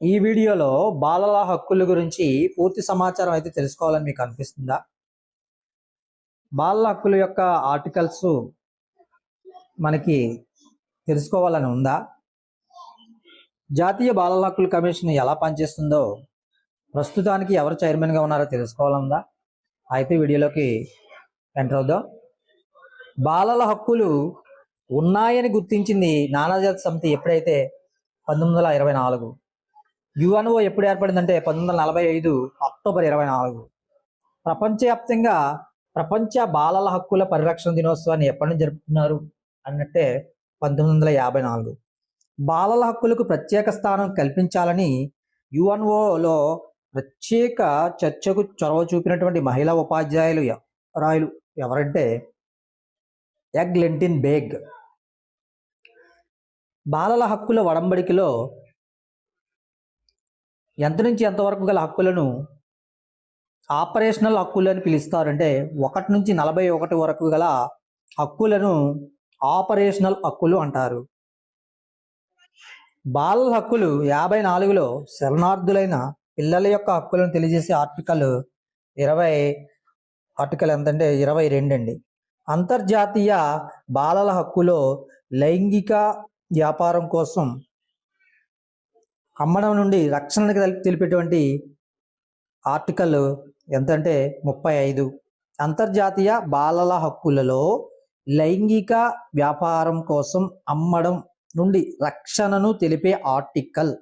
ఈ వీడియోలో బాలల హక్కుల గురించి పూర్తి సమాచారం అయితే తెలుసుకోవాలని మీకు అనిపిస్తుందా? బాలల హక్కుల యొక్క ఆర్టికల్స్ మనకి తెలుసుకోవాలని ఉందా? జాతీయ బాలల హక్కుల కమిషన్ ఎలా పనిచేస్తుందో ప్రస్తుతానికి ఎవరు చైర్మన్గా ఉన్నారో తెలుసుకోవాలందా అయితే వీడియోలోకి ఎంటర్ అవుదాం. బాలల హక్కులు ఉన్నాయని గుర్తించింది నానాజాతి సమితి ఎప్పుడైతే పంతొమ్మిది వందల ఇరవై నాలుగు? యుఎన్ఓ ఎప్పుడు ఏర్పడిందంటే పంతొమ్మిది వందల నలభై ఐదు అక్టోబర్ ఇరవై నాలుగు. ప్రపంచవ్యాప్తంగా ప్రపంచ బాలల హక్కుల పరిరక్షణ దినోత్సవాన్ని ఎప్పటి నుంచి జరుపుతున్నారు అన్నట్టే పంతొమ్మిది వందల యాభై నాలుగు. బాలల హక్కులకు ప్రత్యేక స్థానం కల్పించాలని యుఎన్ఓలో ప్రత్యేక చర్చకు చొరవ చూపినటువంటి మహిళా ఉపాధ్యాయులు రాయులు ఎవరంటే ఎగ్ లెంటిన్ బేగ్. బాలల హక్కుల వడంబడికలో ఎంత నుంచి ఎంతవరకు గల హక్కులను ఆపరేషనల్ హక్కులు అని పిలుస్తారంటే ఒకటి నుంచి నలభై ఒకటి వరకు గల హక్కులను ఆపరేషనల్ హక్కులు అంటారు. బాలల హక్కులు యాభై నాలుగులో శరణార్థులైన పిల్లల యొక్క హక్కులను తెలియజేసే ఆర్టికల్ ఇరవై ఆర్టికల్ ఎంతంటే ఇరవై రెండు అండి. అంతర్జాతీయ బాలల హక్కులో లైంగిక వ్యాపారం కోసం అమ్మడం నుండి రక్షణకు తెలిపేటువంటి ఆర్టికల్ ఎంతంటే ముప్పై ఐదు. అంతర్జాతీయ బాలల హక్కులలో లైంగిక వ్యాపారం కోసం అమ్మడం నుండి రక్షణను తెలిపే ఆర్టికల్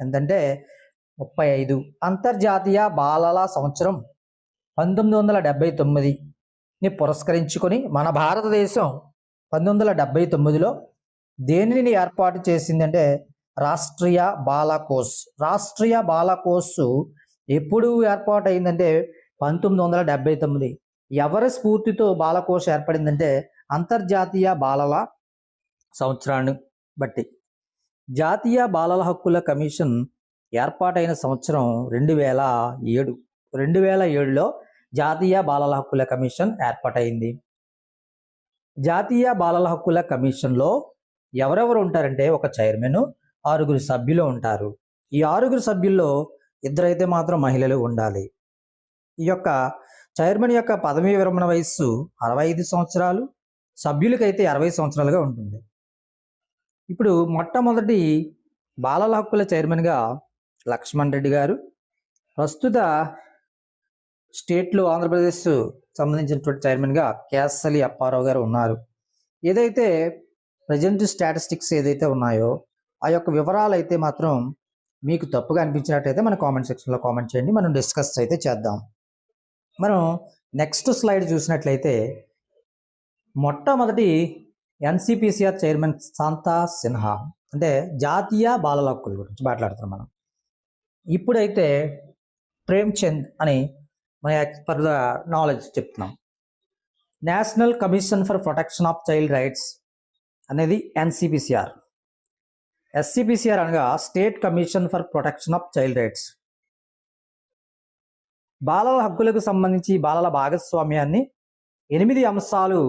ఎంతంటే ముప్పై ఐదు. అంతర్జాతీయ బాలల సంవత్సరం పంతొమ్మిది వందల డెబ్బై తొమ్మిదిని పురస్కరించుకొని మన భారతదేశం పంతొమ్మిది వందల డెబ్బై తొమ్మిదిలో దేనిని ఏర్పాటు చేసిందంటే రాష్ట్రీయ బాలకోస్. రాష్ట్రీయ బాలకోసు ఎప్పుడు ఏర్పాటు అయిందంటే పంతొమ్మిది వందల డెబ్బై తొమ్మిది. ఎవరి స్ఫూర్తితో బాలకోశ ఏర్పడిందంటే అంతర్జాతీయ బాలల సంవత్సరాన్ని బట్టి. జాతీయ బాలల హక్కుల కమిషన్ ఏర్పాటైన సంవత్సరం రెండు వేల ఏడు. రెండు వేల ఏడులో జాతీయ బాలల హక్కుల కమిషన్ ఏర్పాటైంది జాతీయ బాలల హక్కుల కమిషన్లో ఎవరెవరు ఉంటారంటే ఒక చైర్మన్ ఆరుగురు సభ్యులు ఉంటారు. ఈ ఆరుగురు సభ్యుల్లో ఇద్దరైతే మాత్రం మహిళలు ఉండాలి. ఈ యొక్క చైర్మన్ యొక్క పదవీ విరమణ వయస్సు అరవై ఐదు సంవత్సరాలు సభ్యులకైతే అరవై సంవత్సరాలుగా ఉంటుంది. ఇప్పుడు మొట్టమొదటి బాలల హక్కుల చైర్మన్గా లక్ష్మణ్ రెడ్డి గారు. ప్రస్తుత స్టేట్లో ఆంధ్రప్రదేశ్ సంబంధించినటువంటి చైర్మన్గా కేసలి అప్పారావు గారు ఉన్నారు. ఏదైతే ప్రజెంట్ స్టాటిస్టిక్స్ ఏదైతే ఉన్నాయో ఆ యొక్క వివరాలు అయితే మాత్రం మీకు తప్పుగా అనిపించినట్టయితే మన కామెంట్ సెక్షన్లో కామెంట్ చేయండి. మనం డిస్కస్ అయితే చేద్దాం. మనం నెక్స్ట్ స్లైడ్ చూసినట్లయితే మొట్టమొదటి ఎన్సిపిసిఆర్ చైర్మన్ శాంతా సిన్హా అంటే జాతీయ బాలల హక్కుల గురించి మాట్లాడుతున్నాం మనం. ఇప్పుడైతే ప్రేమ్ చంద్ అని మన ఫర్ ద నాలెడ్జ్ చెప్తున్నాం. National Commission for Protection of Child Rights అనేది ఎన్సిపిసిఆర్ ఎస్సిపిసిఆర్ అనగా State Commission for Protection of Child Rights బాలల హక్కులకు సంబంధించి బాలల భాగస్వామ్యాన్ని ఎనిమిది అంశాలు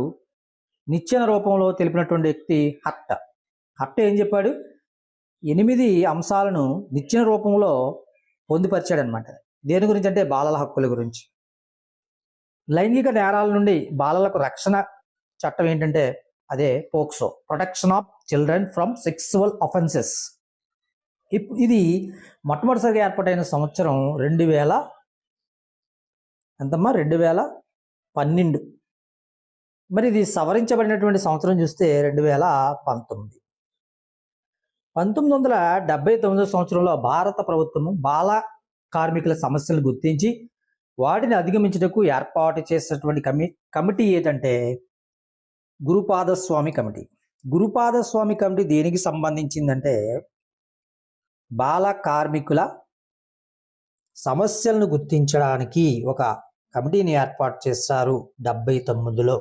నిచ్చెన రూపంలో తెలిపినటువంటి వ్యక్తి హట్ట. హట్ట ఏం చెప్పాడు? ఎనిమిది అంశాలను నిచ్చెన రూపంలో పొందుపరిచాడు అనమాట దేని గురించి అంటే బాలల హక్కుల గురించి. లైంగిక నేరాల నుండి బాలలకు రక్షణ చట్టం ఏంటంటే అదే POCSO Protection of Children from Sexual Offences ఇది మొట్టమొదటిసారిగా ఏర్పాటైన సంవత్సరం రెండు వేల ఎంతమ్మా? రెండు వేల పన్నెండు. మరి ఇది సవరించబడినటువంటి సంవత్సరం చూస్తే రెండు వేల పంతొమ్మిది. పంతొమ్మిది వందల డెబ్బై తొమ్మిదో సంవత్సరంలో భారత ప్రభుత్వము బాల కార్మికుల సమస్యలను గుర్తించి వాటిని అధిగమించుటకు ఏర్పాటు చేసినటువంటి కమి కమిటీ ఏంటంటే గురుపాదస్వామి కమిటీ. గురుపాదస్వామి కమిటీ దేనికి సంబంధించిందంటే బాల కార్మికుల సమస్యలను గుర్తించడానికి ఒక కమిటీని ఏర్పాటు చేశారు డెబ్బై తొమ్మిదిలో.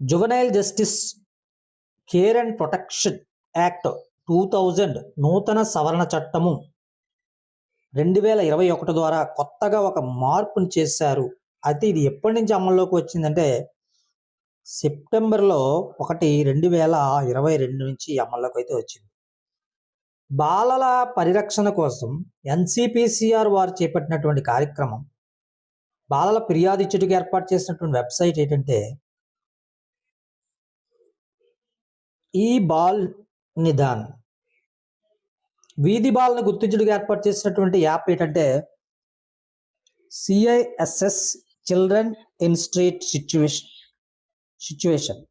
Juvenile Justice Care and Protection Act two thousand నూతన సవరణ చట్టము రెండు వేల ఇరవై ఒకటి ద్వారా కొత్తగా ఒక మార్పును చేశారు. అయితే ఇది ఎప్పటి నుంచి అమల్లోకి వచ్చిందంటే సెప్టెంబర్లో ఒకటి రెండు వేల ఇరవై రెండు నుంచి అమల్లోకి అయితే వచ్చింది. బాలల పరిరక్షణ కోసం ఎన్సిపిసిఆర్ వారు చేపట్టినటువంటి కార్యక్రమం బాలల ఫిర్యాదు ఇచ్చుటకు ఏర్పాటు చేసినటువంటి వెబ్సైట్ ఏంటంటే ఈ బాల్ నిదాన్. వీధి బాలను గుర్తించడానికి ఏర్పాటు చేసినటువంటి యాప్ ఏంటంటే CISS children in street situation situation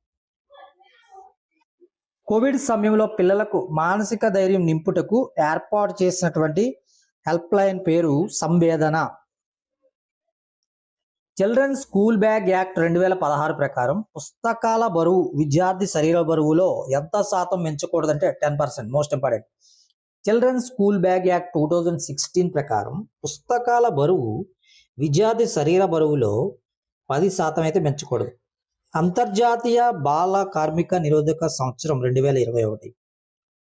Covid సమయంలో పిల్లలకు మానసిక ధైర్యం నింపుటకు ఏర్పాటు చేసినటువంటి హెల్ప్ లైన్ పేరు Samvedana. Children school bag act రెండు వేల పదహారు ప్రకారం పుస్తకాల బరువు విద్యార్థి శరీర బరువులో ఎంత శాతం పెంచకూడదంటే ten percent most important. Children school bag act two thousand sixteen ప్రకారం పుస్తకాల బరువు విద్యార్థి శరీర బరువులో పది శాతం అయితే పెంచకూడదు. అంతర్జాతీయ బాల కార్మిక నిరోధక సంవత్సరం రెండు వేల ఇరవై ఒకటి.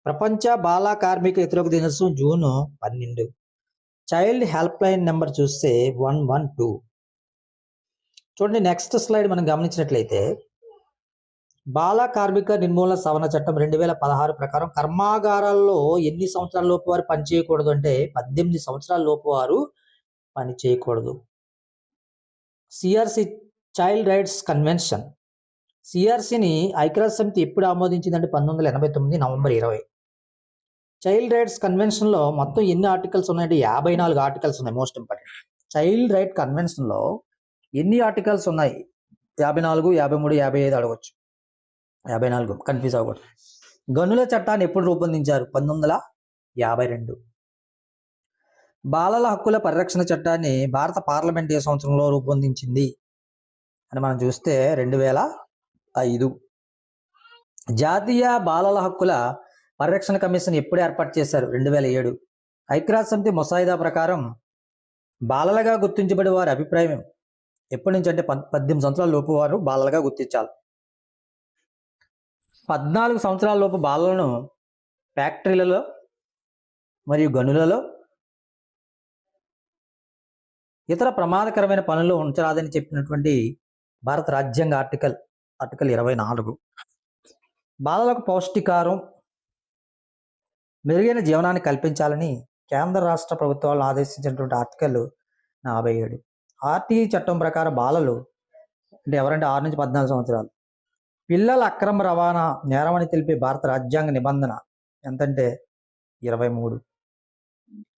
ప్రపంచ బాల కార్మిక వ్యతిరేక దినోత్సవం జూన్ పన్నెండు. చైల్డ్ హెల్ప్ లైన్ నెంబర్ చూస్తే వన్ వన్ టూ. చూడండి నెక్స్ట్ స్లైడ్ మనం గమనించినట్లయితే బాల కార్మిక నిర్మూలన సవరణ చట్టం రెండు వేల పదహారు ప్రకారం కర్మాగారాల్లో ఎన్ని సంవత్సరాల లోపు వారు పనిచేయకూడదు అంటే పద్దెనిమిది సంవత్సరాల లోపు వారు పని చేయకూడదు. CRC child rights convention. సిఆర్సీని ఐక్యరాజ్య సమితి ఎప్పుడు ఆమోదించిందంటే పంతొమ్మిది వందల ఎనభై తొమ్మిది నవంబర్ ఇరవై. చైల్డ్ రైట్స్ కన్వెన్షన్లో మొత్తం ఎన్ని ఆర్టికల్స్ ఉన్నాయంటే యాభై నాలుగు ఆర్టికల్స్ ఉన్నాయి మోస్ట్ ఇంపార్టెంట్. చైల్డ్ రైట్ కన్వెన్షన్లో ఎన్ని ఆర్టికల్స్ ఉన్నాయి? యాభై నాలుగు యాభై మూడు యాభై ఐదు అడగవచ్చు యాభై నాలుగు కన్ఫ్యూజ్ అవ్వకూడదు. గనుల చట్టాన్ని ఎప్పుడు రూపొందించారు? పంతొమ్మిది వందల యాభై రెండు. బాలల హక్కుల పరిరక్షణ చట్టాన్ని భారత పార్లమెంట్ ఏ సంవత్సరంలో రూపొందించింది? అని మనం చూస్తే రెండు వేల ఐదు. జాతీయ బాలల హక్కుల పరిరక్షణ కమిషన్ ఎప్పుడు ఏర్పాటు చేశారు? రెండు వేల ఏడు. ఐక్యరాజ్య సమితి ముసాయిదా ప్రకారం బాలలుగా గుర్తించబడే వారి అభిప్రాయం ఎప్పటి నుంచి అంటే పద్- పద్దెనిమిది సంవత్సరాల లోపు వారు బాలలుగా గుర్తించాలి. పద్నాలుగు సంవత్సరాల లోపు బాలలను ఫ్యాక్టరీలలో మరియు గనులలో ఇతర ప్రమాదకరమైన పనులు ఉంచరాదని చెప్పినటువంటి భారత రాజ్యాంగ ఆర్టికల్ ఆర్టికల్ ఇరవై నాలుగు. బాలలకు పౌష్టికారం మెరుగైన జీవనాన్ని కల్పించాలని కేంద్ర రాష్ట్ర ప్రభుత్వాలు ఆదేశించినటువంటి ఆర్టికల్ నలభై ఏడు. ఆర్టీ చట్టం ప్రకారం బాలలు అంటే ఎవరంటే ఆరు నుంచి పద్నాలుగు సంవత్సరాలు. పిల్లల అక్రమ రవాణా నేరమని తెలిపే భారత రాజ్యాంగ నిబంధన ఎంతంటే ఇరవై మూడు.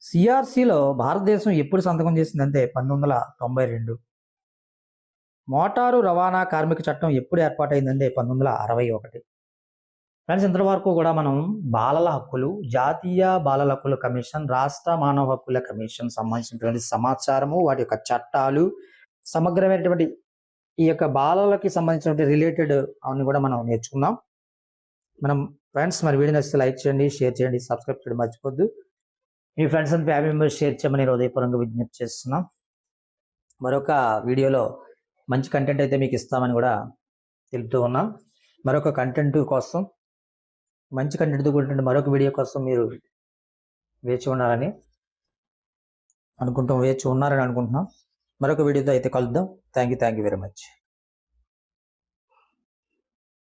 సిఆర్సిలో భారతదేశం ఎప్పుడు సంతకం చేసిందంటే పంతొమ్మిది వందల తొంభై రెండు. మోటారు రవాణా కార్మిక చట్టం ఎప్పుడు ఏర్పాటైందంటే పంతొమ్మిది వందల అరవై ఒకటి. ఫ్రెండ్స్ ఇంతవరకు కూడా మనం బాలల హక్కులు జాతీయ బాలల హక్కుల కమిషన్ రాష్ట్ర మానవ హక్కుల కమిషన్ సంబంధించినటువంటి సమాచారము వాటి యొక్క చట్టాలు సమగ్రమైనటువంటి ఈ యొక్క బాలలకి సంబంధించినటువంటి రిలేటెడ్ అవన్నీ కూడా మనం నేర్చుకున్నాం. మనం ఫ్రెండ్స్ మరి వీడియో నచ్చితే లైక్ చేయండి షేర్ చేయండి సబ్స్క్రైబ్ చేయడం మర్చిపోద్దు మీ friends and family members share చేయమని హృదయపూర్వకంగా విజ్ఞప్తి చేస్తున్నాం. మరొక వీడియోలో మంచి కంటెంట్ అయితే మీకు ఇస్తామని కూడా తెలుపుతూ ఉన్నాం. మరొక కంటెంట్ కోసం మంచి కంటెంట్తో కూడినటువంటి మరొక వీడియో కోసం మీరు వేచి ఉండాలని అనుకుంటాం వేచి ఉన్నారని అనుకుంటున్నాం. మరొక వీడియోతో అయితే కలుద్దాం. Thank you thank you very much